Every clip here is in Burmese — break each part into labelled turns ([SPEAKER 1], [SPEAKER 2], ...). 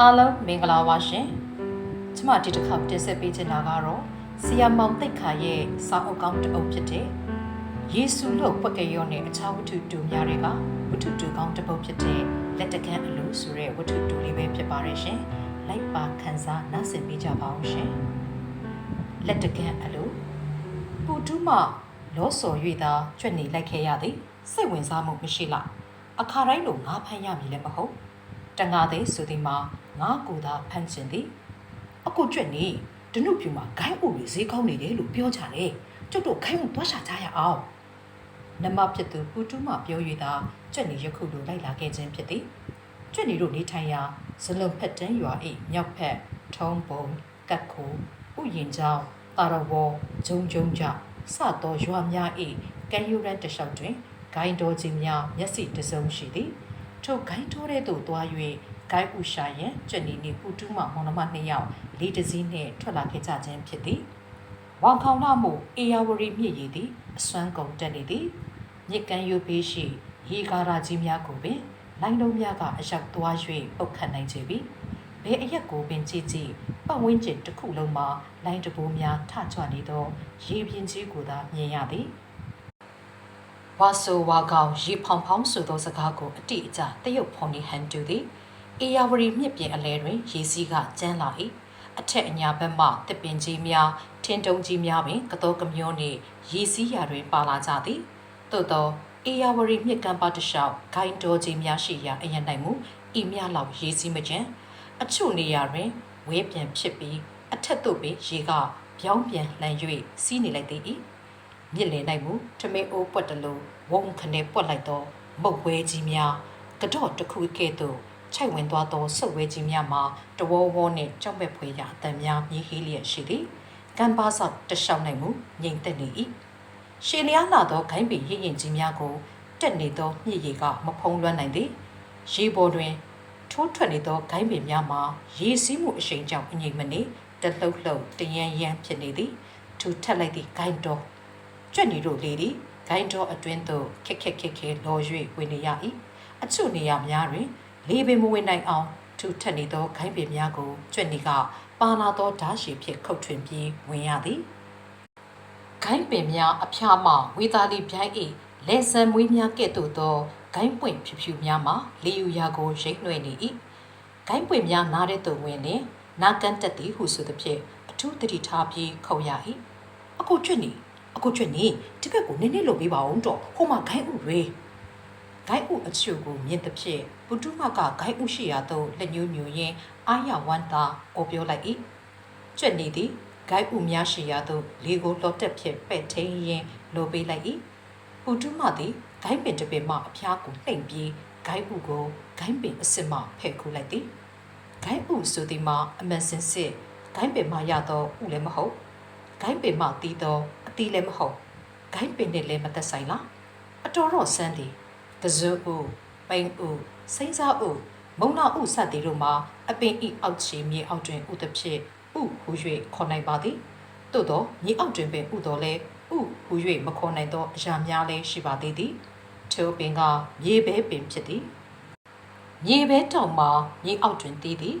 [SPEAKER 1] အားလုံးမင်္ဂလာပါရှင်ကျမဒီတစ်ခါတင်ဆက်ပေးချင်တာကတော့ဆီယမောင်တိတ်ခါရဲ့စာအုပ်ကောင်းတစ်အုပ်ဖြစ်တဲ့ယေရှုလို့ပွက်ကရောနဲ့အခြားဝတ္ထုတူများတွေကဝတ္ထုတူကောင်းတစ်ပုဒ်ဖြစ်တဲ့လက်တကမ်းအလိုဆိုတဲ့ဝတ္ထုတူလေးပဲဖြစ်ပါတယ်ရှင်လိုက်ပါခန်းစားနားဆင်ပေးကြပါအောင်ရှင်လက်တကမ်းအလိုပူတူးမလောစော်၍သာကြွက်နေလိုက်ခဲ့ရသည်စိတ်ဝင်စားမှုမရှိလားအခါတိုင်းလိုငါဖမ်းရမည်လည်းမဟုတ်တန်ငါသည်ဆိုသည်မှာ ငါကိုယ်သာဖမ်းခြင်းသည်အခုကျွတ်နေဒနုပြူမှာဂိုင်းအိုတွေဈေးကောင်းနေတယ်လို့ပြောကြတယ်ကျွတ်တို့ခိုင်းမှုသွားရှာကြရအောင်နမဖြစ်သူပူတူးမှပြော၍သာကျွတ်နေယခုလိုလိုက်လာခဲ့ခြင်းဖြစ်သည်ကျွတ်နေတို့နေထိုင်ရာဇလုံဖက်တန်းရွာ၏မြောက်ဖက်ထုံးပုံကတ်ခိုဥယင်ကျောင်းတာရဝဂျုံဂျုံကြစသောရွာများ၏ကံယူရန်တလျှောက်တွင်ဂိုင်းတော်ကြီးများမျက်စိတစုံရှိသည်ထိုဂိုင်းထိုးတဲ့သို့သွား၍ ဂိုင်းဥရှာရန်ကျက်နီနီပူတူးမှမောင်နှမနှစ်ယောက်လေးတစည်းနှင့်ထွက်လာခဲ့ကြခြင်းဖြစ်သည်။ဝေါခေါင်လာမှုအေယာဝရီမြစ်ရည်သည်အစွမ်းကုန်တက်နေသည်။မြစ်ကမ်းရိုးဘေးရှိရေကာရာကြီးများကိုပင်လိုင်းလုံးများကအရောက်သွား၍ပုတ်ခတ်နိုင်ကြပြီ။ဘယ်အရက်ကိုပင်ကြည့်ကြည့်ပတ်ဝန်းကျင်တစ်ခုလုံးမှာလိုင်းတဘိုးများထချွနေသောရေပြင်းကြီးကိုသာမြင်ရသည်။ဝါဆိုဝါကောင်ရေဖောင်ဖောင်ဆိုသောစကားကိုအတိအကျတရုတ်ဖောင်နေဟန်တူသည် အေယာဝရီမြစ်ပြင်အလဲတွင်ရေစီးကကျန်းလာ၏အထက်အညာဘက်မှတစ်ပင်ကြီးများထင်းတုံကြီးများပင်ကတော်ကမျောနှင့်ရေစီးရာတွင်ပါလာကြသည်သို့သောအေယာဝရီမြစ်ကမ်းပါတစ်လျှောက်ဂိုင်းတော်ကြီးများရှိရာအရန်နိုင်မှုဤမြလောက်ရေစီးမကျန်အချို့နေရာတွင်ဝဲပြန်ဖြစ်ပြီးအထက်သို့ပင်ရေကပြောင်းပြန်လှန်၍စီးနေလိုက်သည်၏မြစ်လည်နိုင်မှုထမေအိုးပွက်တလို့ဝုံခနဲ့ပွက်လိုက်သောမုတ်ဝဲကြီးများကတော့တစ်ခုကဲ့သို့ ခြိုက်ဝင်သွားသောဆုပ်ဝဲကြီးများမှာတဝေါဝေါနှင့်ကြောက်မဲ့ဖွယ်ရာအတန်များမြည်ဟေးလျက်ရှိသည်ကံပါဆောက်တလျှောက်နိုင်မှုငြိမ်သက်နေ၏ရှေလျားလာသောဂိုင်းပင်ရင့်ရင်ကြီးများကိုတက်နေသောမြစ်ရည်ကမဖုံးလွှမ်းနိုင်သည်ရေပေါ်တွင်ထိုးထွက်နေသောဂိုင်းပင်များမှာရေစီးမှုအရှိန်ကြောင့်အငြိမ်မနေတလှုပ်လှုပ်တရန်ရန်ဖြစ်နေသည်ထူထက်လိုက်သည့်ဂိုင်းတော်ကြွက်နေတို့လေသည်ဂိုင်းတော်အတွင်းသို့ခက်ခက်ခက်ခဲလော်၍ဝင်နေရ၏အချို့နေရာများတွင် လေပင်မဝင်နိုင်အောင်ထူထက်နေသောဂိုင်းပင်များကိုကြွက်နေကပါလာသောဓာတ်ရှည်ဖြင့်ခုတ်ထွင်ပြီးဝင်ရသည်ဂိုင်းပင်များအဖျားမှဝေသားလီပြိုင်း၏လက်ဆံမွေးများကဲ့သို့သောဂိုင်းပွင့်ဖြူဖြူများမှလေယူရာကိုရိတ်နှွဲ့နေ၏ဂိုင်းပွင့်များနားတဲ့သို့ဝင်လျင်နာကန်တက်သည်ဟုဆိုသည်ဖြင့်အထူးတတိထားပြီးခုံရ၏အခုကြွက်နေအခုချွတ်နေဒီဘက်ကိုနည်းနည်းလုပ်ပေးပါအောင်တော့ဟိုမှာဂိုင်းဥတွေ ဂိုင်းဥအချို့ကိုမြင်သဖြင့်ပုတုမကဂိုင်းဥရှိရာသို့လက်ညှိုးညွှန်ရင်းအာရဝန္တာကိုပြောလိုက်၏ကြွက်နေသည်ဂိုင်းဥများရှိရာသို့လေကိုလော်တက်ဖြင့်ပဲ့ထိန်ရင်းလိုပေးလိုက်၏ပုတုမသည်ဂိုင်းပင်တစ်ပင်မှအဖျားကိုလှိမ့်ပြီးဂိုင်းဥကိုဂိုင်းပင်အစ်စ်မှဖဲ့ခိုးလိုက်သည်ဂိုင်းဥဆိုသည်မှာအမန်စင်စစ်ဂိုင်းပင်မှရသောဥလည်းမဟုတ်ဂိုင်းပင်မှတီးတော့အတီးလည်းမဟုတ်ဂိုင်းပင်နဲ့လည်းမသက်ဆိုင်လားအတော်တော့ဆန်းသည်က ဇုဥပိန်ဥစိမ့်စားဥမုံနာဥစသည်တို့မှာအပင်ဤအောက်ချီမြေအောက်တွင်ဥသဖြင့်ဥဟူ၍ခေါ်နိုင်ပါသည်သို့သောမြေအောက်တွင်ပင်ဥတော်လဲဥဟူ၍မခေါ်နိုင်သောအရာများလည်းရှိပါသေးသည်ထိုပင်ကမြေပဲပင်ဖြစ်သည်မြေပဲတောင်မှာမြေအောက်တွင်တည်သည်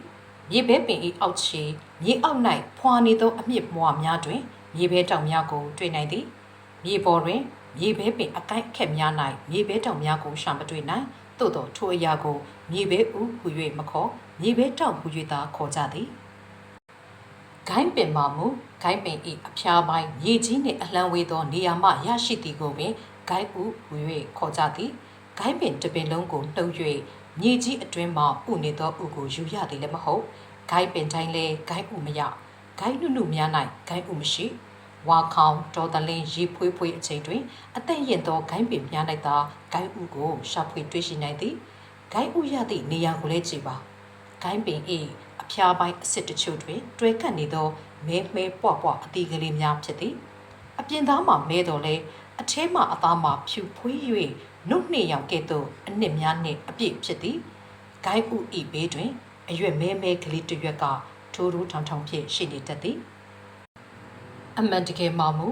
[SPEAKER 1] မြေဘဲပင်၏အောက်ခြေမြေအောက်၌ဖွာနေသောအမြင့်မွာများတွင်မြေဘဲတောင်များကိုတွေ့နိုင်သည်မြေပေါ်တွင် မြေဘဲပင်အကိုက်အခက်များ၌မြေဘဲတောင်များကိုရှာမတွေ့နိုင်သို့သောထိုအရာကိုမြေဘဲဥဟူ၍မခေါ်မြေဘဲတောင်ဟူ၍သာခေါ်ကြသည်ဂိုင်းပင်မှာမူဂိုင်းပင်၏အဖျားပိုင်းမြေကြီးနှင့်အလံဝေးသောနေရာမှရရှိသည်ကိုပင်ဂိုင်းဥဟူ၍ခေါ်ကြသည်ဂိုင်းပင်တစ်ပင်လုံးကိုလှုပ်၍မြေကြီးအတွင်းမှဥနေသောဥကိုယူရသည်လည်းမဟုတ်ဂိုင်းပင်တိုင်းလဲဂိုင်းဥမရဂိုင်းနုနုများ၌ဂိုင်းဥမရှိ ဝါခေါင်တော်တလင်းရေဖွေးဖွေးအချိန်တွင်အသက်ရင်သောဂိုင်းပင်များ၌သာဂိုင်းဥကိုရှာဖွေတွေ့ရှိနိုင်သည်ဂိုင်းဥရသည့်နေရာကိုလည်းကြည့်ပါဂိုင်းပင်၏အဖျားပိုင်းအစ်စ်တချို့တွင်တွဲကပ်နေသောမဲမဲပွားပွားအတီးကလေးများဖြစ်သည်အပြင်သားမှမဲတော်လဲအထဲမှအသားမှဖြူဖွေး၍နှုတ်နှင့်ရောင်ကဲ့သို့အနှစ်များနှင့်အပြည့်ဖြစ်သည်ဂိုင်းဥဤဘေးတွင်အရွက်မဲမဲကလေးတစ်ရွက်ကထိုးထိုးထောင်ထောင်ဖြင့်ရှိနေတတ်သည် အမှန်တကယ်မှမူ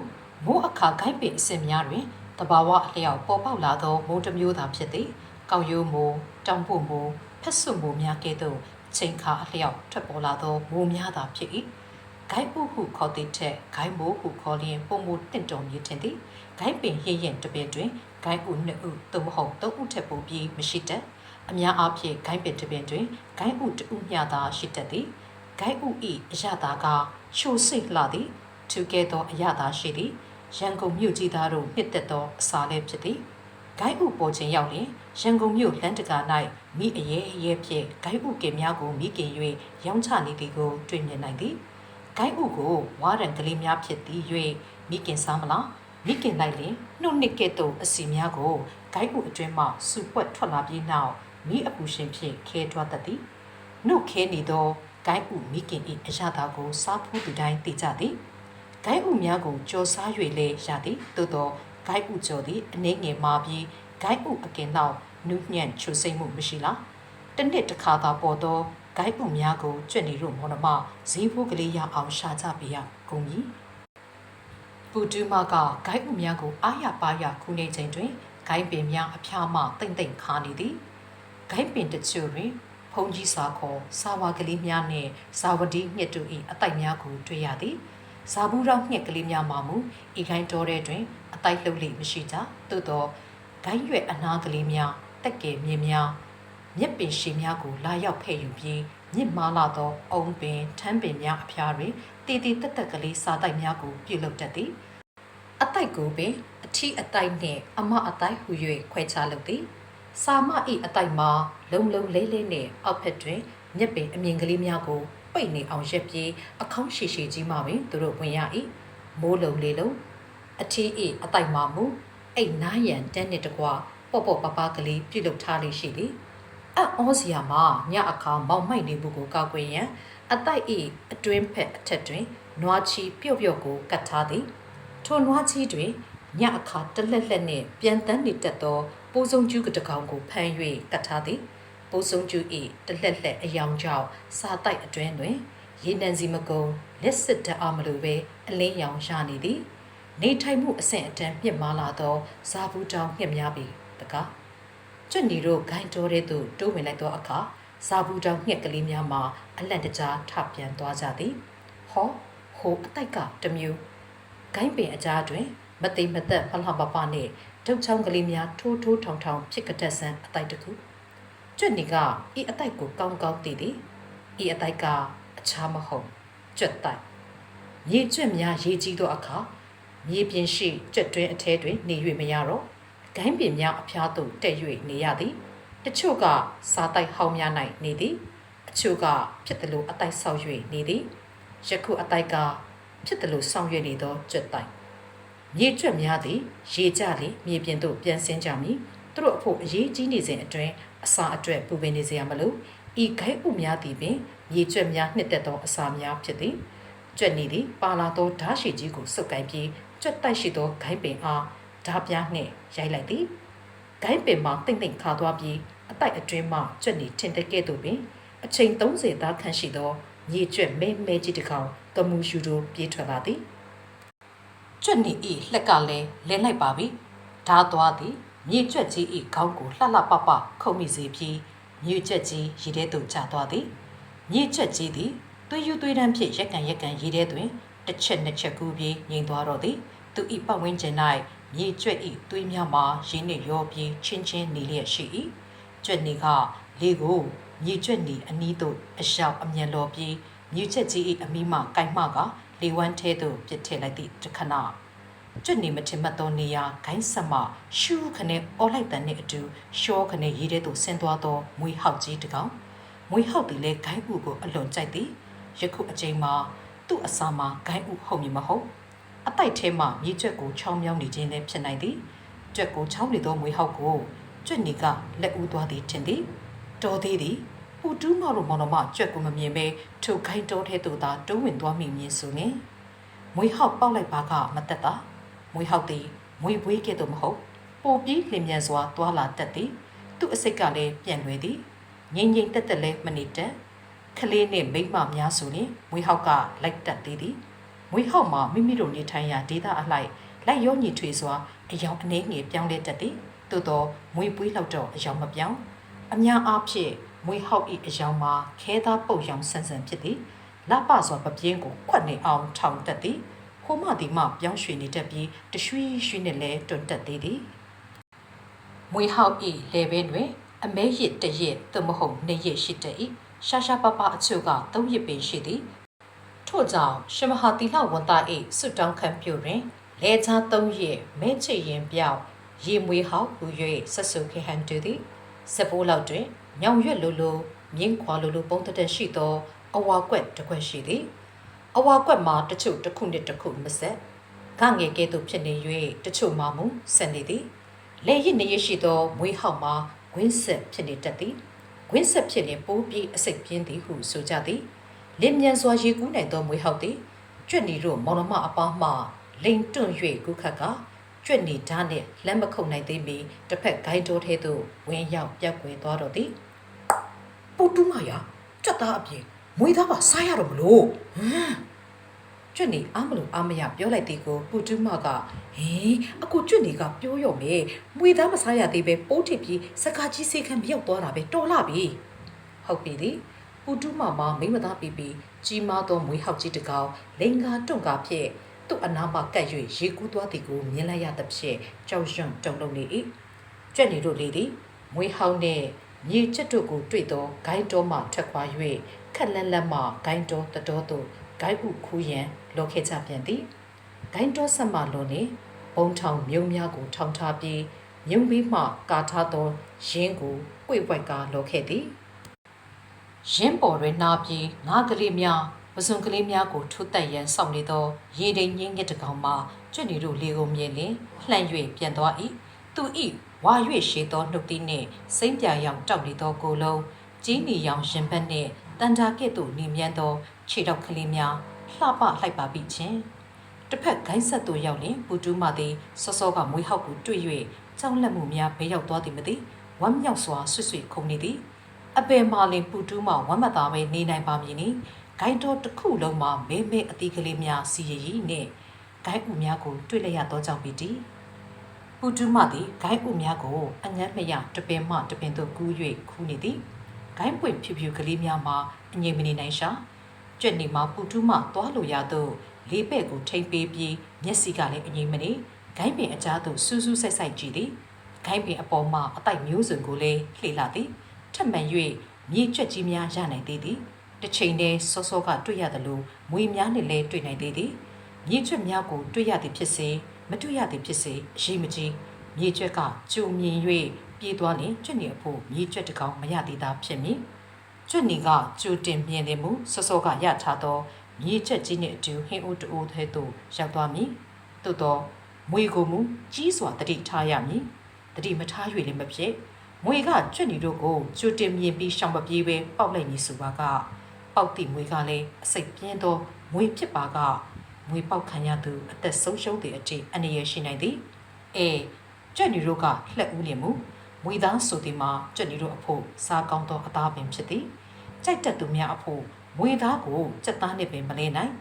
[SPEAKER 1] မိုးအခါဂိုင်းပင်အစင်များတွင်တဘာဝအလျောက်ပေါ်ပေါက်လာသောမိုးတစ်မျိုးသာဖြစ်သည်ကောက်ရိုးမိုးတောင်ပို့မိုးဖက်ဆွမိုးများကဲ့သို့ချိန်ခါအလျောက်ထွက်ပေါ်လာသောမိုးများသာဖြစ်၏ဂိုင်းဥဟုခေါ်သည့်ထက်ဂိုင်းမိုးဟုခေါ်လျင်ပုံမူတင့်တော်မြည်ထင်သည်ဂိုင်းပင်ရရင်တပင်တွင်ဂိုင်းဥနှစ်ဥသို့မဟုတ်သုံးဥထက်ပိုပြီးမရှိတတ်အများအားဖြင့်ဂိုင်းပင်တပင်တွင်ဂိုင်းဥတဥမျှသာရှိတတ်သည်ဂိုင်းဥဤအရသာကချိုစိတ်လှသည် သူကဲ့သောအရသာရှိသည်ရန်ကုန်မြို့ကြီးသားတို့နှစ်သက်သောအစာလည်းဖြစ်သည်ဂိုင်းဥပေါ်ခြင်းရောက်လျင်ရန်ကုန်မြို့လမ်းတကာ၌မိအရေးအရေးဖြင့်ဂိုင်းဥကင်များကိုမိခင်၍ရောင်းချနေသည်ကိုတွေ့မြင်နိုင်သည်ဂိုင်းဥကိုဝါရန်ကလေးများဖြစ်သည်၍မိခင်စားမလားမိခင်လိုက်လင်နှုတ်နှစ်ကဲ့သို့အစီများကိုဂိုင်းဥအတွင်းမှစူပွက်ထွက်လာပြီးနောက်မိအပူရှင်ဖြင့်ခဲထွားတတ်သည်နှုတ်ခဲနေသောဂိုင်းဥမိခင်၏အရသာကိုစားဖူးသူတိုင်းသိကြသည် ဂိုင်းဥများကိုကြော်စား၍လည်းရသည်သို့သောဂိုင်းဥကြော်သည်အနှဲငယ်မာပြီးဂိုင်းဥအကင်နောက်နုညံ့ချွစိတ်မှုမရှိလားတနှစ်တစ်ခါသာပေါ်သောဂိုင်းဥများကိုကြွက်နေတို့မော်နမဈေးဖို့ကလေးရအောင်ရှာကြပြရကုန်ပြီပူတူမကဂိုင်းဥများကိုအားရပါရခုနေချိန်တွင်ဂိုင်းပင်များအဖျားမှတိမ့်တိမ့်ခါနေသည်ဂိုင်းပင်တချို့တွင်ဖုန်ကြီးစာခေါ်စာဝါကလေးများနှင့်ဇာဝတိညှက်တို့၏အတိုက်များကိုတွေ့ရသည် ဇာဘူးရောင်းညှက်ကလေးများမှမူဤခိုင်းတော်တဲ့တွင်အတိုက်လှုပ်လိမရှိကြသို့သောဂိုင်းရွက်အနာကလေးများတက်ကယ်မြင်များမြက်ပင်ရှည်များကိုလာရောက်ဖဲ့ယူပြီးမြင့်မားလာသောအုံပင်ထမ်းပင်များအဖျားတွင်တည်တည်တက်တက်ကလေးစားတိုက်များကိုပြုလုပ်တတ်သည်အတိုက်ကိုပင်အထီးအတိုက်နှင့်အမအတိုက်ဟူ၍ခွဲခြားလုပ်သည်စာမဤအတိုက်မှာ လုံလုံလေးလေးနှင့်အောက်ဖက်တွင်မြက်ပင်အမြင်ကလေးများကို ပိတ်နေအောင်ရက်ပြေးအခေါင်းရှိရှိကြီးမှပင်သူတို့ဝင်ရ၏မိုးလုံလေးလုံးအထီးဤအတိုက်မှာမူအိတ်နားရန်တန်းနှင့်တကွာပေါ့ပေါ့ပပကလေးပြုလုပ်ထားလေးရှိသည်အံ့ဩစရာမှာညအခါမောင်မိုက်နေမှုကိုကောက်ွယ်ရန်အတိုက်ဤအတွင်းဖက်အထက်တွင်နွားချီပြုတ်ပြုတ်ကိုကတ်ထားသည်ထိုနွားချီတွင်ညအခါတလက်လက်နှင့်ပြန်တန်းနေတတ်သောပိုးစုံကျူးကတကောင်ကိုဖမ်း၍ကတ်ထားသည် ပိုးစုံကျူး၏တလက်လက်အယောင်ကြောင့်စာတိုက်အတွင်းတွင် ရေနံစီမကုံလက်စစ်တအားမလိုပဲအလင်းရောင်ရနေသည် နေထိုင်မှုအဆင့်အတန်းမြင့်မားလာသောဇာဘူးတောင်မြင့်များပြီတကားကျွတ်နီတို့ဂိုင်းတော်တဲ့သို့တိုးဝင်လိုက်သောအခါဇာဘူးတောင်ညက်ကလေးများမှာအလန့်တကြားထပြန်သွားကြသည်ဟောဟိုအတိုက်ကတမျိုးဂိုင်းပင်အကြားတွင်မသိမသက်ဖလှပပနှင့်ဒုတ်ချောင်းကလေးများထိုးထိုးထောင်ထောင်ဖြစ်ကတက်ဆန်းအတိုက်တစ်ခု ကျွတ်နီကဤအတိုက်ကိုကောင်းကောင်းသိသည်ဤအတိုက်ကအချားမဟုတ်ကျွတ်တိုက်မြေကျွတ်များရေးကြီးသောအခါမြေပြင်ရှိကျွတ်တွင်အထဲတွင် နေ၍မရတော့ဂိုင်းပင်များအဖျားသို့တက်၍နေရသည်တချို့ကစားတိုက်ဟောင်းများ၌နေသည်အချို့ကဖြစ်တယ်လို့အတိုက်ဆောက်၍နေသည်ယခုအတိုက်ကဖြစ်တယ်လို့ဆောင်ရွက်နေသောကျွတ်တိုက်မြေကျွတ်များသည် ရေကြလေမြေပြင်သို့ပြန်ဆင်းကြမည်သူတို့အဖို့အရေးကြီးနေစဉ်အတွင်း အစာအတွက်ပူပင်နေစရာမလိုဤဂိုက်ဥများသည်ပင်မြေကျွတ်များနှစ်သက်သောအစာများဖြစ်သည်ကျွတ်နေသည်ပါလာသောဓာရှိကြီးကိုစုပ်ကိုင်းပြီးကျွတ်တိုက်ရှိသောဂိုင်းပင်အားဓာပြားနှင့်ရိုက်လိုက်သည်ဂိုင်းပင်မှာတိတ်တိတ်ခါသွားပြီးအတိုက်အတွင်းမှကျွတ်နေထင်တဲ့ကဲ့သို့ပင်အချိန်30သားခန့်ရှိသောမြေကျွတ်မဲမဲကြီးတစ်ကောင်ကမူရှူတို့ပြေးထွက်လာသည်ကျွတ်နေဤလှက်ကလည်းလဲလိုက်ပါပြီဓာသွားသည် မြေကျွတ်ကြီးဤခေါင်းကိုလှလှပပခုတ်မိစေပြီးမြေကျွတ်ကြီးရေထဲသို့ကျသွားသည်မြေကျွတ်ကြီးသည်သွေးယူသွေးတန်းဖြင့်ရက်ကန်ရက်ကန်ရေထဲတွင်တစ်ချက်နှစ်ချက်ကူးပြီးငြိမ်သွားတော့သည်သူဤပတ်ဝန်းကျင်၌မြေကျွတ်ဤသွေးများမှာရင်းနှင့်ရောပြီးချင်းချင်းနေလျက်ရှိ၏ကျွတ်နေကလေကိုမြေကျွတ်နေအနီးသို့အလျှောက်အမြန်လော်ပြီးမြေကျွတ်ကြီးဤအမီးမှကင်မှကလေဝမ်းထဲသို့ပြစ်ထည့်လိုက်သည့်တခဏ ကျွတ်နေမထင်မှတ်သောနေရာဂိုင်းဆက်မှရှူးခနဲ့အော်လိုက်တဲ့နှင့်အတူရှောခနဲ့ရေးထဲသို့ဆင်းသွားသောမွေဟောက်ကြီးတစ်ကောင်မွေဟောက်သည်လည်းဂိုင်းဥကိုအလွန်ကြိုက်သည်ယခုအချိန်မှာသူ့အစာမှာဂိုင်းဥဟုတ်မည်မဟုတ်အတိုက်ထဲမှမြေကျွက်ကိုချောင်းမြောင်းနေခြင်းလည်းဖြစ်နိုင်သည်ကျွက်ကိုချောင်းနေသောမွေဟောက်ကိုကျွက်နေကလက်ဦးသွားသည်ထင်သည်တော်သေးသည်ပူတူးမတို့မောင်တော်မကျွက်ကိုမမြင်ပဲထိုခိုင်းတော်ထဲသို့သာတိုးဝင်သွားမိမြင်ဆိုရင်မွေဟောက်ပေါက်လိုက်ပါကမတက်တာ မွေဟောက်သည်မွေပွေးကဲ့သို့မဟုတ်ပိုပြီးလင်မြန်စွာသွာလာတတ်သည်သူ့အစိတ်ကလည်းပြန်လွယ်သည်ငိမ့်ငိမ့်တက်တက်လဲမနေတတ်ခလေးနှင့်မိမ့်မများဆိုရင်မွေဟောက်ကလိုက်တက်သေးသည်မွေဟောက်မှာမိမိတို့နေထိုင်ရာဒေသအလိုက်လိုက်ရောညီထွေစွာအယောင်အနေငယ်ပြောင်းလဲတတ်သည်သို့သောမွေပွေးလောက်တော့အယောင်မပြောင်းအများအားဖြင့်မွေဟောက်ဤအယောင်မှာခဲသားပုတ်ရောင်ဆန်ဆန်ဖြစ်သည်လပစွာပပြင်းကိုခွက်နေအောင်ထောင်တက်သည် ဟိုမဒီမှပြောင်းရွှေ့နေတတ်ပြီးတရွှီရွှီနဲ့လဲတွန်တက်သေးသည်မွေဟောက်ဤလေဘဲတွင်အမဲရစ်တရစ်သို့မဟုတ်နှစ်ရစ်ရှိတတ်၏ရှာရှာပပအချို့ကသုံးရစ်ပင်ရှိသည်ထို့ကြောင့်ရှမဟာတိလဝန်တာ၏စွတောင်းခံပြုတွင်လဲချာသုံးရစ်မဲချစ်ရင်ပြောက်ရေမွေဟောက်ဟူ၍ဆက်ဆုခေဟန်တူသည်စပိုးလောက်တွင်ညောင်ရွက်လိုလိုမြင်းခွာလိုလိုပုံတတက်ရှိသောအဝါကွက်တစ်ခွက်ရှိသည် အဝါကွက်မှာတချို့တစ်ခုနှင့်တစ်ခုမဆက်ငငယ်ကဲ့သို့ဖြစ်နေ၍တချို့မှမူဆက်နေသည်လေရစ်နေရရှိသောမွေးဟောက်မှာဝင်းဆက်ဖြစ်နေတတ်သည်ဝင်းဆက်ဖြစ်ရင်ပိုးပြီးအစိတ်ပြင်းသည်ဟုဆိုကြသည်လင်းမြန်စွာရေကူးနိုင်သောမွေးဟောက်သည်ကျွတ်နီတို့မောင်နှမအပေါင်းမှလိန်တွန့်၍ကူးခတ်ကကျွတ်နီဓာတ်နှင့်လက်မခုပ်နိုင်သေးမီတစ်ဖက်ဂိုင်းတိုးထဲသို့ဝင်းရောက်ပြက်ကွယ်သွားတော့သည်ပူတူးမရကြက်သားအပြင် မွေးသားပါစားရတော့မလို့ဟမ်ကျွတ်နေအားမလို့အားမရပြောလိုက်သေးကိုပူတူးမကဟင်းအခုကျွတ်နေကပြောရော့မယ်မွေးသားမစားရသေးပဲပိုးထစ်ပြီးစကားကြီးစေခံပြောက်သွားတာပဲတော်လာပြီဟုတ်ပြီလေပူတူးမမမိမသားပြီးပြီးကြီးမားသောမွေးဟောက်ကြီးတစ်ကောင်လိန်ကာတွန့်ကာဖြင့်သူ့အနားမှကပ်၍ရေကူးသွားသည်ကိုမြင်လိုက်ရသဖြင့်ကြောက်ရွံ့တုန်လှုပ်နေ၏ကျွတ်နေတို့လေသည်မွေးဟောက်နှင့် မြေချက်တို့ကိုတွေ့သောဂိုင်းတော်မှထွက်ခွာ၍ခက်လက်လက်မှဂိုင်းတော်တတော်သို့ဂိုင်းဥခူးရန်လောခဲ့ကြပြန်သည်ဂိုင်းတော်ဆက်မှလွန်နေဘုံထောင်မြုံများကိုထောင်ထားပြီးမြုံပြီးမှကာထားသောရင်းကိုကွေ့ဝိုက်ကလောခဲ့သည်ရင်းပေါ်တွင်နာပြီးငါးကလေးများပစုံကလေးများကိုထိုးတက်ရန်စောင့်နေသောရေတိမ်ငင်းငစ်တကောင်မှကျွတ်နေတို့လေကိုမြင်လင်လှန့်၍ပြန်သွား၏သူ၏ ဝါ၍ရှည်သောနှုတ်သီးနှင့်စိမ့်ပြာရောင်တောက်နေသောကိုယ်လုံးကြီးနီရောင်ရင်ဘတ်နှင့်တန်တာကဲ့သို့နေမြန်းသောခြေထောက်ကလေးများလှပလိုက်ပါပြီချင်းတစ်ဖက်ဂိုင်းဆက်သို့ရောက်လင်ပူတူးမှသည်စောစောကမွေးဟောက်ကိုတွေ့၍ကြောက်လက်မှုများဘေးရောက်သွားသည်မသိဝမ်းမြောက်စွာဆွတ်ဆွတ်ခုန်နေသည်အပယ်မာလင်ပူတူးမှဝမ်းမသာပဲနေနိုင်ပါမည်နီဂိုင်းတော်တစ်ခုလုံးမှာမဲမဲအသီးကလေးများစီရည်နှင့်ဂိုင်းဥများကိုတွေ့လျက်သောကြောင့်ပီတီ ပူတူးမသည်ဂိုင်းဥများကိုအငတ်မရတပင်မှတပင်သို့ကူး၍ခူးနေသည်ဂိုင်းပွင့်ဖြူဖြူကလေးများမှာအငြိမ်မနေနိုင်ရှာကြွက်နေမှာပူတူးမသွားလိုရသောလေးပဲ့ကိုထိမ့်ပေးပြီးမျက်စိကလည်းအငြိမ်မနေဂိုင်းပင်အကြားသို့စူးစူးဆိုက်ဆိုက်ကြည့်သည်ဂိုင်းပင်အပေါ်မှအတိုက်မျိုးစုံကိုလည်းလှေလာသည်ထပ်မံ၍မြေကြွက်ကြီးများရနိုင်သေးသည်တစ်ချိန်တည်းစောစောကတွေ့ရသလိုမွေများနှင့်လည်းတွေ့နိုင်သေးသည်မြေကြွက်များကိုတွေ့ရသည်ဖြစ်စေ မတွေ့ရသည်ဖြစ်စေအရှိမကြီးမြေကျွက်ကကြုံမြင်၍ပြေးသွားရင်ကျွတ်နေအဖို့မြေကျွက်တစ်ကောင်မရသေးတာဖြစ်မည်ကျွတ်နေကကြိုတင်မြင်နေမှုစောစောကရထားသောမြေကျွက်ကြီးနှင့်အတူဟင်းအိုးတူထဲသို့ရောက်သွားမည်သို့သောမွေကိုမူကြီးစွာတတိထားရမည်တတိမထား၍လည်းမဖြစ်မွေကကျွတ်နေတို့ကိုကြိုတင်မြင်ပြီးရှောင်မပြေးပဲပေါက်လိုက်နေဆိုပါကပေါက်တိမွေကလည်းအစိတ်ပြင်းသောမွေဖြစ်ပါက မွေပေါက်ခံရသူအသက်ဆုံးရှုံးသည့်အထိအနေရရှိနိုင်သည်အေကြွက်နီတို့ကလှက်ဦးလင်မူမွေသားဆိုသည်မှာကြွက်နီတို့အဖို့စားကောင်းသောအသားပင်ဖြစ်သည်ကြိုက်တတ်သူများအဖို့မွေသားကိုစက်သားနှင့်ပင်မလဲနိုင်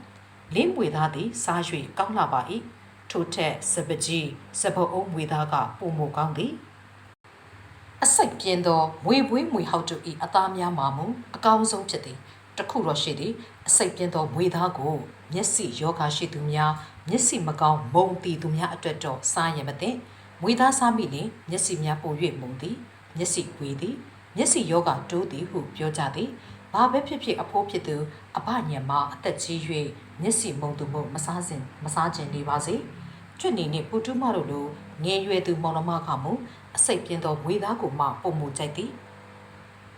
[SPEAKER 1] လင်းမွေသားသည်စား၍ကောင်းလာပါ၏ထို့ထက်စပကြီးစပအုံးမွေသားကပုံမကောင်းသည်အစိတ်ပြင်းသောမွေပွေးမွေဟောက်တို့၏အသားများမှာမူအကောင်းဆုံးဖြစ်သည်တခုတော့ရှိသည်အစိတ်ပြင်းသောမွေသားကို မျက်စိယောဂါရှိသူများမျက်စိမကောင်းမုံတီသူများအတွက်တော့စားရမသင့်မွေသားစားမိလင်မျက်စိများပို၍မုံသည်မျက်စိဝေသည်မျက်စိယောဂတိုးသည်ဟုပြောကြသည်ဘာပဲဖြစ်ဖြစ်အဖိုးဖြစ်သူအဘညံမအသက်ကြီး၍မျက်စိမုံသူမို့မစားစဉ်မစားခြင်းနေပါစေကျွတ်နေနှင့်ပူတူးမတို့လိုငယ်ရွယ်သူမောင်နှမကမူအစိတ်ပြင်းသောမွေသားကိုမှပုံမူကြိုက်သည်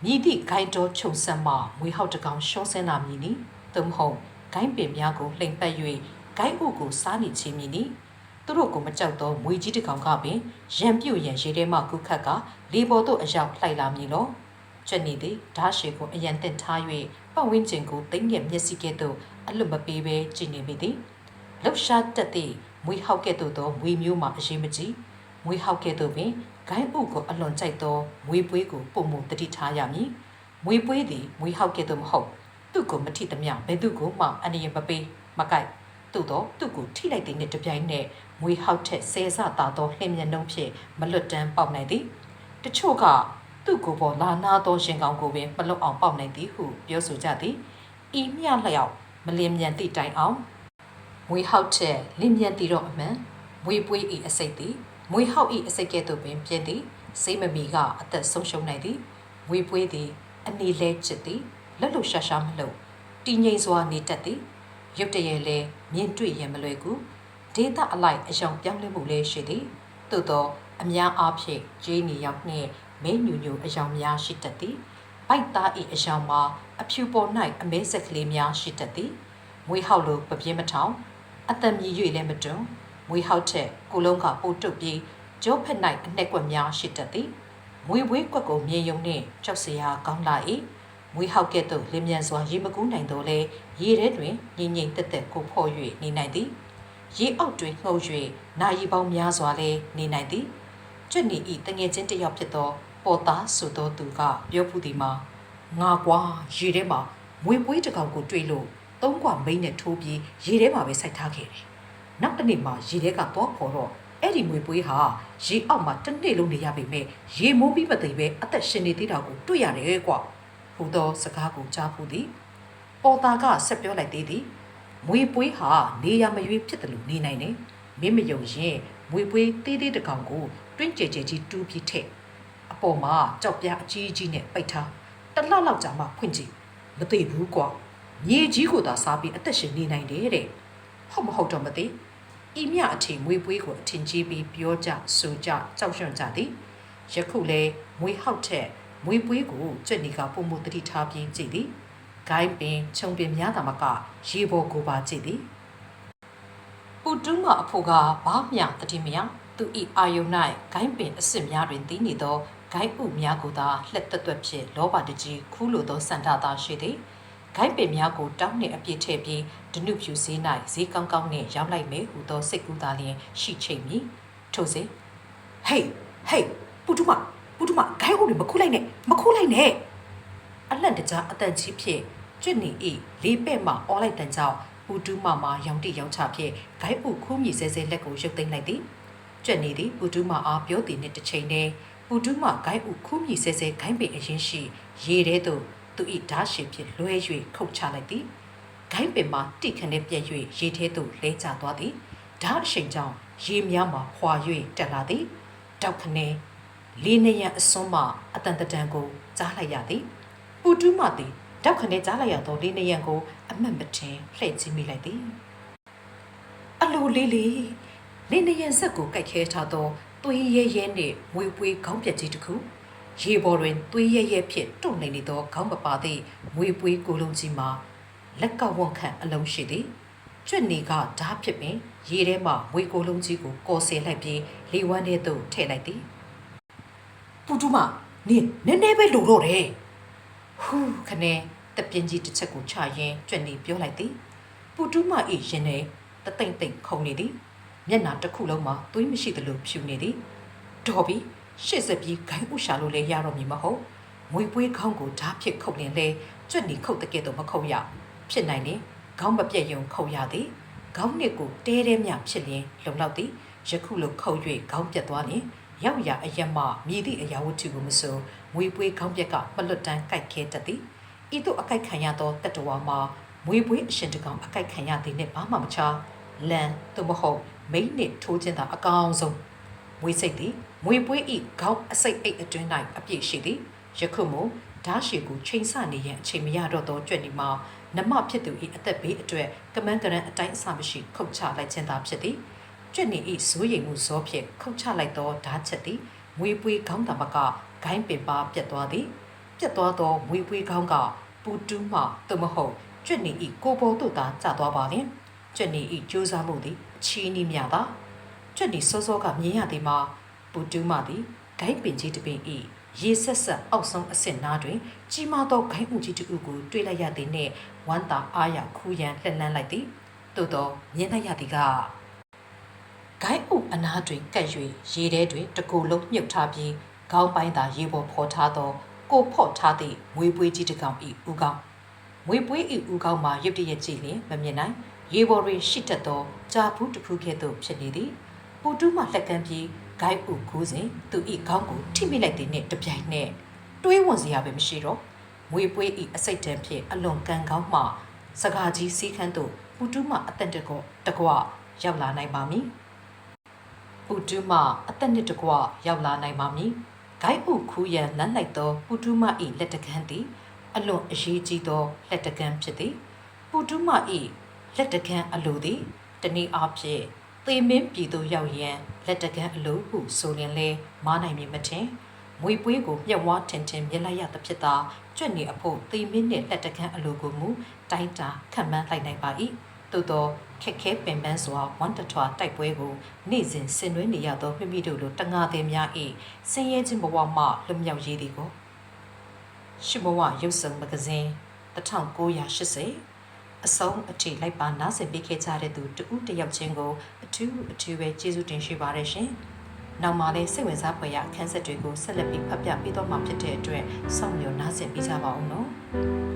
[SPEAKER 1] မြည်သည့်ဂိုင်းတော်ခြုံဆက်မှမွေဟောက်တကောင်ရှောဆင်းလာမည်နီသို့မဟုတ် ဂိုင်းပင်များကိုလှိမ်ပတ်၍ဂိုင်းဥကိုစားနေခြင်းမည်နီသူတို့ကိုမကြောက်သောမွေကြီးတကောင်ကပင်ရံပြုတ်ရန်ရေထဲမှကုခတ်ကလေပေါ်သို့အရောက်လှိုက်လာမည်လောကျက်နေသည်ဓာရှိကိုအရန်တင်ထား၍ပတ်ဝန်းကျင်ကိုတိမ့်ငယ်မျက်စိကဲ့သို့အလွတ်မပေးဘဲကြည့်နေမိသည်လှုပ်ရှားတတ်သည့်မွေဟောက်ကဲ့သို့သောမွေမျိုးမှအရေးမကြီးမွေဟောက်ကဲ့သို့ပင်ဂိုင်းဥကိုအလွန်ကြိုက်သောမွေပွေးကိုပုံမှုတတိထားရမည်မွေပွေးသည်မွေဟောက်ကဲ့သို့မဟုတ် သူ့ကိုမထိသမျှဘယ်သူကိုမှအနေရမပေးမကိုက်သို့တော့သူ့ကိုထိလိုက်တဲ့နေ့တစ်ပြိုင်နက်မွေဟောက်ထက်ဆဲဆတာသောလှင်မျက်နှုံးဖြင့်မလွတ်တမ်းပေါက်နိုင်သည်တချို့ကသူ့ကိုယ်ပေါ်လာနာသောရှင်ကောင်ကိုပင်မလွတ်အောင်ပေါက်နိုင်သည်ဟုပြောဆိုကြသည်ဤမျှလျောက်မလင်းမြန်သည့်တိုင်အောင်မွေဟောက်ချက်လင်းမြန်သည်တော့အမှန်မွေပွေးဤအစိတ်သည်မွေဟောက်ဤအစိတ်ကဲ့သို့ပင်ပြင်းသည်စိတ်မမီကအသက်ဆုံးရှုံးနိုင်သည်မွေပွေးသည်အနေလဲချစ်သည် လက်လို့ရှာရှာမလို့တည်ငြိမ်စွာနေတတ်သည်ရုတ်တရက်လဲမြင်တွေ့ရင်မလွယ်ကူဒေတာအလိုက်အယောင်ပြောင်းလဲမှုလေးရှိသည်သို့သောအများအားဖြင့်ဂျင်းနီရောက်နှင့်မင်းညူညူအယောင်များရှိတတ်သည်ဘိုက်သားဤအယောင်မှာအဖြူပေါ်၌အမဲဆက်ကလေးများရှိတတ်သည်မွေးဟောက်လိုပပြင်းမထောင်အတံမြည်၍လည်းမတွန်းမွေးဟောက်တဲ့ကိုလုံးကပိုတုတ်ပြီးကျိုးဖက်၌အနှက်ကွက်များရှိတတ်သည်မွေးဝေးကွက်ကိုမြင်ယုံနှင့်ကြောက်စရာကောင်းလာ၏ မွေးဟောက်ကဲ့သို့လင်းမြန်စွာရေမကူးနိုင်တော့လဲရေထဲတွင်ငြိမ်ငြိမ်သက်သက်ကိုဖော့၍နေနိုင်သည်ရေအောက်တွင်ငှုပ်၍နာရီပေါင်းများစွာလဲနေနိုင်သည်ကျွတ်နေဤတငယ်ချင်းတစ်ယောက်ဖြစ်သောပေါ်သားဆိုသောသူကပြောဖူးသည်မှာငါကွာရေထဲမှာမွေပွေးတစ်ကောင်ကိုတွေ့လို့သုံးကွာမိန်းနဲ့ထိုးပြီးရေထဲမှာပဲစိုက်ထားခဲ့တယ်။နောက်တစ်နေ့မှရေထဲကတော့ခေါ်တော့အဲ့ဒီမွေပွေးဟာရေအောက်မှာတစ်နေ့လုံးနေရပေမဲ့ရေမုန်းပြီးမသိပဲအသက်ရှင်နေသေးတာကိုတွေ့ရတယ်ကွာ။ ဟူသောစကားကိုကြားဖူးသည်။ပေါ်သားကဆက်ပြောလိုက်သေးသည်။မွေပွေးဟာနေရမရွေးဖြစ်တယ်လို့နေနိုင်တယ်။မင်းမယုံရင်မွေပွေးသေးသေးတစ်ကောင်ကိုတွင်းကြဲကြဲကြီးတူးပြီးထည့်။အပေါ်မှာကြောက်ပြားအကြီးကြီးနဲ့ပိတ်ထား။တစ်လောက်လောက်ကြာမှဖွင့်ကြည့်။မသိဘူးကွာ။မြေကြီးကိုသာစားပြီးအသက်ရှင်နေနိုင်တယ်တဲ့။ဟုတ်မဟုတ်တော့မသိ။ဤမြအထင်မွေပွေးကိုအထင်ကြီးပြီးပြောကြဆိုကြကြောက်ရွံ့ကြသည်။ယခုလဲမွေဟောက်ထက် မွေပွေးကိုကြွက်နေကပုံမှုတတိထားပြီးကြည့်သည်။ဂိုင်းပင်ခြုံပင်များတာမကရေပေါ်ကိုပါကြည့်သည်။ပူတူးမအဖို့ကဘာမျှတတိမယသူဤအာယုန်၌ဂိုင်းပင်အစ်စ်များတွင်တည်နေသောဂိုင်းဥများကိုသာလှက်သက်သွက်ဖြင့်လောဘတကြီးခူးလိုသောစန္ဒသာရှိသည်ဂိုင်းပင်များကိုတောင်းနှင့်အပြည့်ထည့်ပြီးဒနုဖြူစည်း၌ဈေးကောင်းကောင်းနှင့်ရောင်းလိုက်မယ်ဟုသောစိတ်ကူးသားလျင်ရှိချိန်မီထို့စဉ်ဟေးဟေးပူတူမ ပူတူမဂိုင်းဥတွေမခုလိုက်နဲ့မခုလိုက်နဲ့အလန့်တကြားအတန်ကြီးဖြင့်ကျွတ်နေ၏လေးပဲ့မှအော်လိုက်တန်ကြောင့်ပူတူမမှာရောင်တိရောင်ချဖြင့်ဂိုင်းဥခူးမြည်ဆဲဆဲလက်ကိုရုပ်သိမ်းလိုက်သည်ကျွတ်နေသည်ပူတူမအားပြောသည်နှင့်တစ်ချိန်တည်းပူတူမဂိုင်းဥခူးမြည်ဆဲဆဲဂိုင်းပင်အရင်ရှိရေထဲသို့သူ၏ဓာတ်ရှင်ဖြင့်လွှဲ၍ခုတ်ချလိုက်သည်ဂိုင်းပင်မှာတိခနဲ့ပြက်၍ရေထဲသို့လဲကျသွားသည်ဓာတ်ရှင်ကြောင့်ရေများမှာခွာ၍တက်လာသည်တောက်ခနဲ လေးနေရန်အစွန်းမှအတန်တတန်ကိုကြားလိုက်ရသည်ပူတူးမသည်တောက်ခနဲကြားလိုက်ရသောလေးနေရန်ကိုအမှတ်မတင်လှည့်ကြည့်မိလိုက်သည်အလိုလေးလေးလေးနေရန်ဆက်ကိုကြိုက်ခဲထားသောသွေးရဲရဲနှင့်မွေပွေးခေါင်းပြက်ကြီးတစ်ခုရေပေါ်တွင်သွေးရဲရဲဖြင့်တုန်နေနေသောခေါင်းမပါသည့်မွေပွေးကိုလုံးကြီးမှာလက်ကဝန်ခန့်အလုံးရှိသည်ကျွတ်နေကဓားဖြစ်ပင်ရေထဲမှမွေကိုလုံးကြီးကိုကော်ဆယ်လိုက်ပြီးလေဝမ်းထဲသို့ထည့်လိုက်သည် ပူတူမနင်းနည်းနည်းပဲလိုတော့တယ်ဟူးခနဲ့တပြင်းကြီးတစ်ချက်ကိုချရင်းကျွတ်နေပြောလိုက်သည်ပူတူမ၏ရင်ထဲတသိမ့်သိမ့်ခုန်နေသည်မျက်နှာတစ်ခုလုံးမှာသွေးမရှိသလိုဖြူနေသည်တော်ပြီရှေ့ဆက်ပြီးဂိုင်းဥရှာလို့လည်းရတော့မည်မဟုတ်ငွေပွေးခေါင်းကိုဓာတ်ဖြစ်ခုတ်လင်လဲကျွတ်နေခုတ်တဲ့ကဲ့သို့မခုတ်ရဖြစ်နိုင်ရင်ခေါင်းမပြက်ယုံခုတ်ရသည်ခေါင်းနှစ်ကိုတဲတဲမြဖြစ်လျင်လုံလောက်သည်ယခုလိုခုတ်၍ခေါင်းပြက်သွားလျင် ရောက်ရအရက်မှမြည်သည့်အရာဝတ္ထုကိုမဆိုငွေပွေးခေါင်းပြက်ကမလွတ်တမ်းကြိုက်ခဲတတ်သည်ဤသို့အကြိုက်ခံရသောတတဝါမှာငွေပွေးအရှင်တကောင်အကြိုက်ခံရသည်နှင့်ဘာမှမခြားလန်သို့မဟုတ်မိန်းနှင့်ထိုးခြင်းသာအကောင်ဆုံးမွေးစိတ်သည်မွေပွေးဤခေါင်းအစိတ်အိတ်အတွင်း၌အပြည့်ရှိသည်ယခုမှဓာရှိကိုချိန်ဆနေရန်အချိန်မရတော့သောကြွက်ဒီမှာနမဖြစ်သူ၏အသက်ဘေးအတွက်ကမန်းကရန်အတိုင်းအဆမရှိခုတ်ချလိုက်ခြင်းသာဖြစ်သည် ကြွက်နေ၏ဇိုးရိမ်မှုဇောဖြင့်ခုတ်ချလိုက်သောဓာချက်သည်မွေပွေးခေါင်းတမကဂိုင်းပင်ပါပြတ်သွားသည်ပြတ်သွားသောမွေပွေးခေါင်းကပူတူးမှသို့မဟုတ်ကြွက်နေ၏ကိုပေါ်သို့သာကျသွားပါလျင်ကြွက်နေ၏ကြိုးစားမှုသည်အချီးနှီးမြသာကြွက်နေစောစောကမြင်ရသည်မှာပူတူးမှသည်ဂိုင်းပင်ကြီးတစ်ပင်၏ရေဆက်ဆက်အောက်ဆုံးအဆင့်နားတွင် ကြီးမားသောဂိုင်းဦးကြီးတစ်ဦးကိုတွေ့လိုက်ရသည်နှင့်ဝမ်းသာအားရခူးရန်လှက်လန်းလိုက်သည်သို့သောမြင်လိုက်ရသည်က ဂိုင်းဦးအနားတွင်ကပ်၍ရေထဲတွင်တကူလုံးမြုပ်ထားပြီးခေါင်းပိုင်းသာရေပေါ်ဖော်ထားသောကိုဖော့ထားသည့်ငွေပွေးကြီးတစ်ကောင်၏ဦးကောင်ငွေပွေး၏ဦးကောင်မှာရုပ်တရက်ကြည့်လျင်မမြင်နိုင်ရေပေါ်တွင်ရှိတတ်သောကြာဘူးတစ်ဖူးကဲ့သို့ဖြစ်နေသည်ပူတူးမှလှက်ကမ်းပြီးဂိုက်ဥကူးစဉ်သူဤခေါင်းကိုထိမိလိုက်တဲ့နှင့်တပြိုင်နက်တွေးဝင်စရာပဲမရှိတော့မွေပွေးဤအစိတ်တန်းဖြင့်အလွန်ကံကောင်းမှစကားကြီးစီးခန်းသို့ပူတူးမှအသက်တကောတကွရောက်လာနိုင်ပါမည် ပူတူးမှအသက်နှစ်တကွရောက်လာနိုင်ပါမည်ဂိုက်ဥခူးရန်လမ်းလိုက်သောပူတူးမှဤလက်တကန်းသည်အလွန်အရေးကြီးသောလက်တကန်းဖြစ်သည်ပူတူးမှဤလက်တကန်းအလိုသည်တနည်းအားဖြင့်သေမင်းပြည်သို့ရောက်ရန်လက်တကန်းအလိုဟုဆိုရင်လဲမားနိုင်မည်မထင်မွေပွေးကိုမြက်ဝါထင်ထင်မြက်လိုက်ရသဖြင့်သာကြွက်နေအဖို့သေမင်းနှင့်လက်တကန်းအလိုကိုမူတိုင်းတာခံမှန်းလိုက်နိုင်ပါ၏ သို့သောခက်ခဲပင်ပန်းစွာဝမ်တထွာတိုက်ပွဲကိုနေ့စဉ်ဆင်နွှဲနေရသောမိမိတို့လိုတငါသည်များ၏ဆင်းရဲခြင်းဘဝမှလွတ်မြောက်ရေးသည်ကိုရှိဘဝရုပ်စုံမဂဇင်း1980အဆုံးအထိလိုက်ပါနားဆင်ပေးခဲ့ကြတဲ့သူတဦးတစ်ယောက်ချင်းကိုအထူးအထူးပဲကျေးဇူးတင်ရှိပါတယ်ရှင်။နောက်မှလည်းစိတ်ဝင်စားဖွယ်ရအခန်းဆက်တွေကိုဆက်လက်ပြီးဖတ်ပြပေးတော့မှာဖြစ်တဲ့အတွက်စောင့်မျှော်နားဆင်ပေးကြပါဦးနော်။